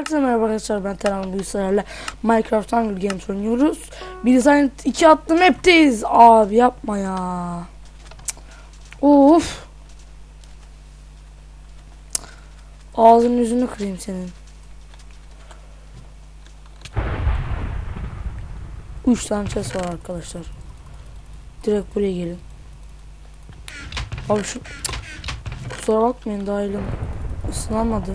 Herkese merhaba arkadaşlar ben Teran Bilgisayar'la Minecraft Hunger Games oynuyoruz. Bir tane iki attım hepteyiz. Abi yapma ya. Of. Ağzının yüzünü kırayım senin. Üç tane chest var arkadaşlar. Direkt buraya gelin. Abi şu kusura bakmayın daha elim ısınamadı.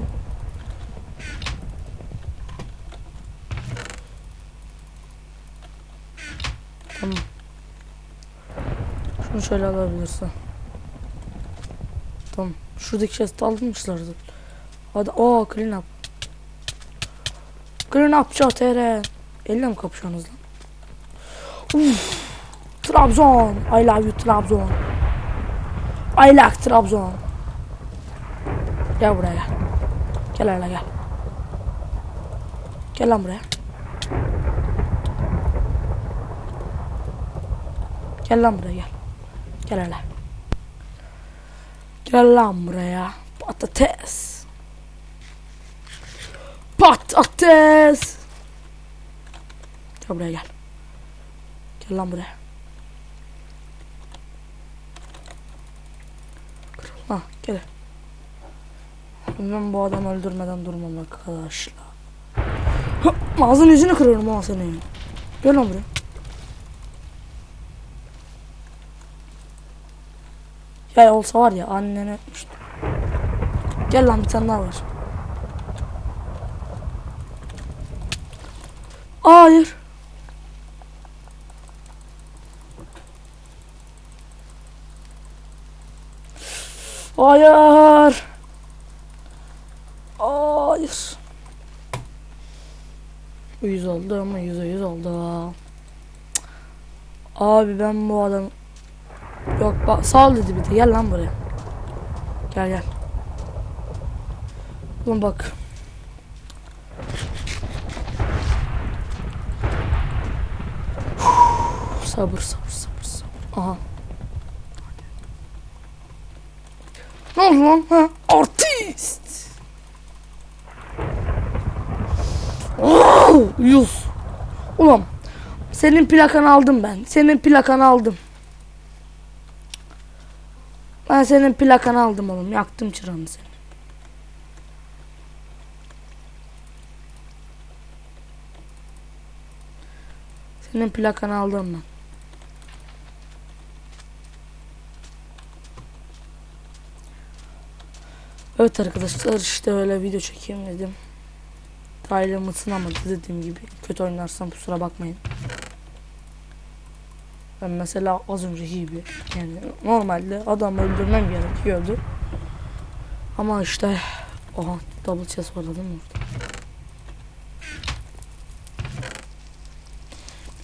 Tamam. Şunu şöyle alabilirsin. Tamam. Şuradaki chest almışlardı. Hadi o clean up. Clean up çatere. Elle mi kapışıyorsunuz lan? Uf. Trabzon. I love you Trabzon. I like Trabzon. Gel buraya gel. Gel hele gel. Gel lan buraya. Gel lan buraya gel. Gel hele. Gel lan buraya. Patates. Patates. Gel buraya gel. Gel lan buraya. Ha gel. Ben bu adamı öldürmeden durmam arkadaşlar. Hı, Ağzını yüzünü kırıyorum ha senin. Gel lan buraya. Ya olsa var ya annene öpmüştüm. Gel lan bir tane daha var. Hayır. Hayır. Hayır. Yüz oldu ama yüze yüz oldu. Abi ben bu adam Yok bak sağ ol dedi bir de gel lan buraya. Gel gel. Ulan bak. sabır sabır sabır sabır. Aha. Ne oldu lan? Ha? Artist. Oh, yüz. Ulan senin plakanı aldım ben. Senin plakanı aldım. Ben senin plakanı aldım oğlum. Yaktım çıranı seni. Senin plakanı aldım ben. Evet arkadaşlar işte öyle video çekeyim dedim. Tayla ısınamadı dediğim gibi. Kötü oynarsam kusura bakmayın. Ben mesela az önceki gibi yani normalde adam öldürmem gerekiyordu. Ama işte oha double chest var değil mi orada?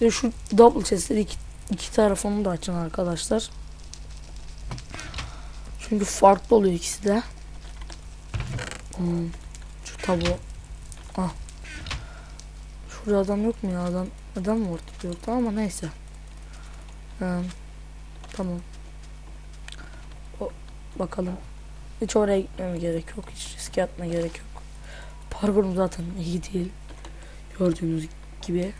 Ve şu double chest'leri iki, iki tarafını da açın arkadaşlar. Çünkü farklı oluyor ikisi de. Hmm, şu tabu. Ah. Şurada adam yok mu ya adam? Adam mı ortada yoktu ama neyse. Ee, tamam. O, bakalım. Hiç oraya gitmeme gerek yok. Hiç riske atma gerek yok. Parkurum zaten iyi değil. Gördüğünüz gibi.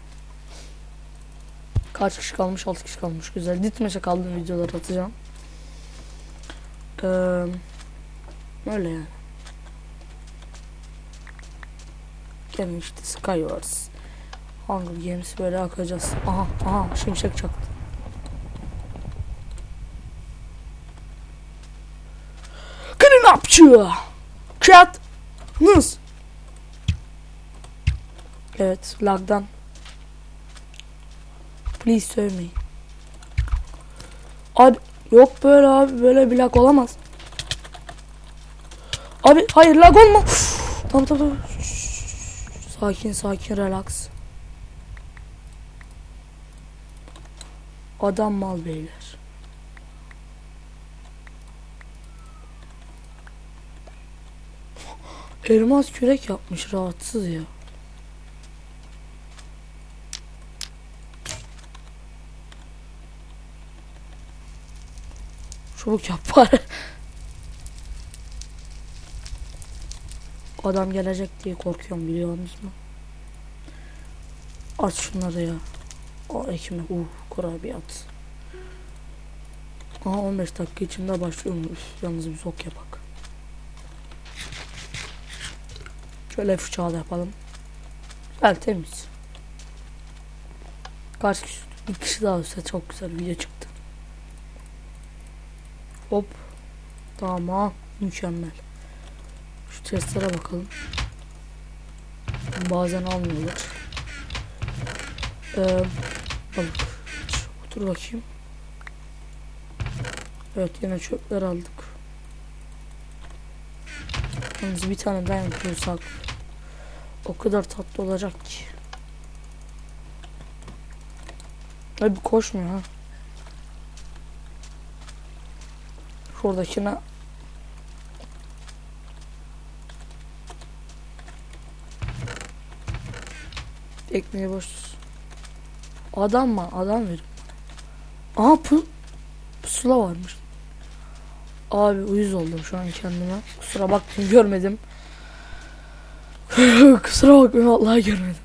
Kaç kişi kalmış? 6 kişi kalmış. Güzel. Ditmeşe kaldığım videoları atacağım. Ee, öyle yani. Gelin işte Skywars. Hunger Games böyle akacağız. Aha aha şimşek çaktı. You. Chat. Nız. Evet lagdan. Please me. Abi yok böyle abi böyle bir lag olamaz. Abi hayır lag olma. Tamam tamam. Sakin sakin relax. Adam mal beyler. Elmas kürek yapmış rahatsız ya. Çabuk yap bari. Adam gelecek diye korkuyorum biliyorsunuz mu? Aç şunları ya. O ekmek. Uh kurabiye at. Aha 15 dakika içinde başlıyorum. Üf, yalnız bir sok yapak. Şöyle fıçağı da yapalım. Güzel temiz. Kaç kişi? Bir kişi daha olsa çok güzel video çıktı. Hop. Tamam. Mükemmel. Şu testlere bakalım. Bazen almıyorlar. Ee, balık. Otur bakayım. Evet yine çöpler aldık. Yalnız bir tane daha yapıyorsak o kadar tatlı olacak ki. Abi koşmuyor ha. Şuradakine Ekmeği boş. Adam mı? Adam verin. Aha pu pusula varmış. Abi uyuz oldum şu an kendime. Kusura bakmayın görmedim. Kusura bakmayın vallahi görmedim.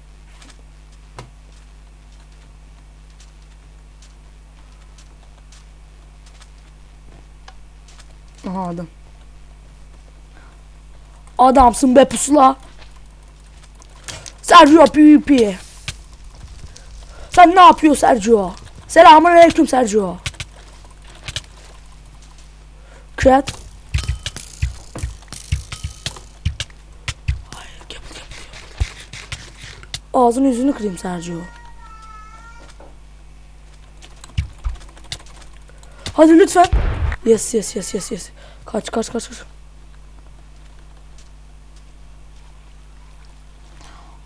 Aha adam. Adamsın be pusula. Sergio Pipi. Sen ne yapıyorsun Sergio? Selamun aleyküm Sergio. Chat. Hayır, gel buraya. Ağzını yüzünü kırayım Sergio. Hadi lütfen. Yes yes yes yes yes. Kaç kaç kaç kaç.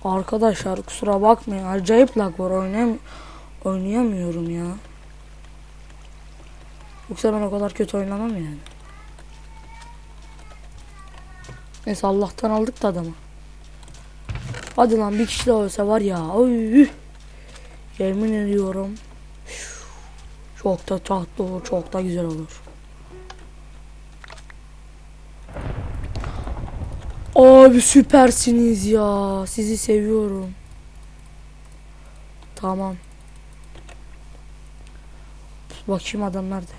Arkadaşlar kusura bakmayın. Acayip lag var. Oynayam oynayamıyorum ya. Yoksa ben o kadar kötü oynamam yani. Neyse Allah'tan aldık da adamı. Hadi lan bir kişi daha olsa var ya. Oy. Yemin ediyorum. Çok da tatlı olur. Çok da güzel olur. Abi süpersiniz ya. Sizi seviyorum. Tamam. Bakayım adam nerede?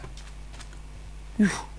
Yuh.